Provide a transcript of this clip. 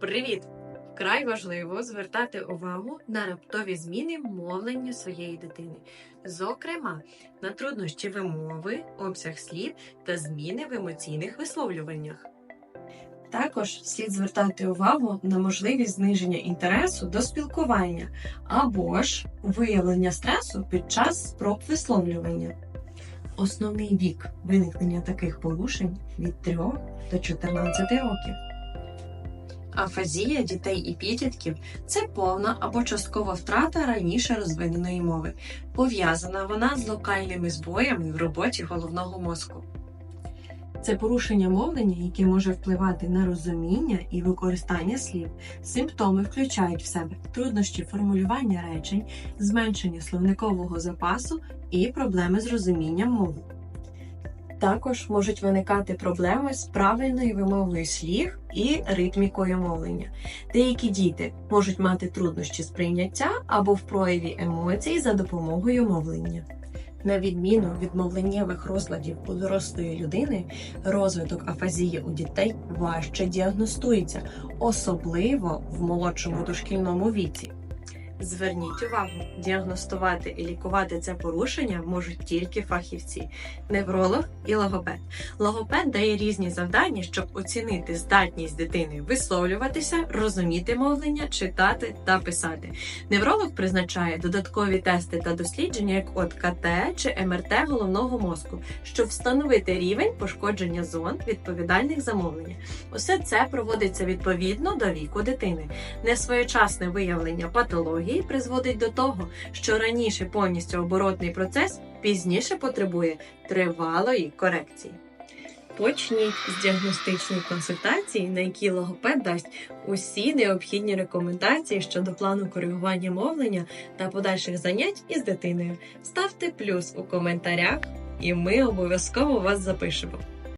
Привіт! Вкрай важливо звертати увагу на раптові зміни мовлення своєї дитини, зокрема на труднощі вимови, обсяг слів та зміни в емоційних висловлюваннях. Також слід звертати увагу на можливість зниження інтересу до спілкування або ж виявлення стресу під час спроб висловлювання. Основний вік виникнення таких порушень від 3 до 14 років. Афазія дітей і підлітків це повна або часткова втрата раніше розвиненої мови. Пов'язана вона з локальними збоями в роботі головного мозку. Це порушення мовлення, яке може впливати на розуміння і використання слів. Симптоми включають в себе труднощі формулювання речень, зменшення словникового запасу і проблеми з розумінням мови. Також можуть виникати проблеми з правильною вимовою слів і ритмікою мовлення. Деякі діти можуть мати труднощі з прийняття або в прояві емоцій за допомогою мовлення. На відміну від мовленнєвих розладів у дорослої людини, розвиток афазії у дітей важче діагностується, особливо в молодшому дошкільному віці. Зверніть увагу, діагностувати і лікувати це порушення можуть тільки фахівці, невролог і логопед. Логопед дає різні завдання, щоб оцінити здатність дитини висловлюватися, розуміти мовлення, читати та писати. Невролог призначає додаткові тести та дослідження, як от КТ чи МРТ головного мозку, щоб встановити рівень пошкодження зон, відповідальних за мовлення. Усе це проводиться відповідно до віку дитини. Несвоєчасне виявлення патології призводить до того, що раніше повністю оборотний процес пізніше потребує тривалої корекції. Почніть з діагностичної консультації, на якій логопед дасть усі необхідні рекомендації щодо плану коригування мовлення та подальших занять із дитиною. Ставте плюс у коментарях, і ми обов'язково вас запишемо.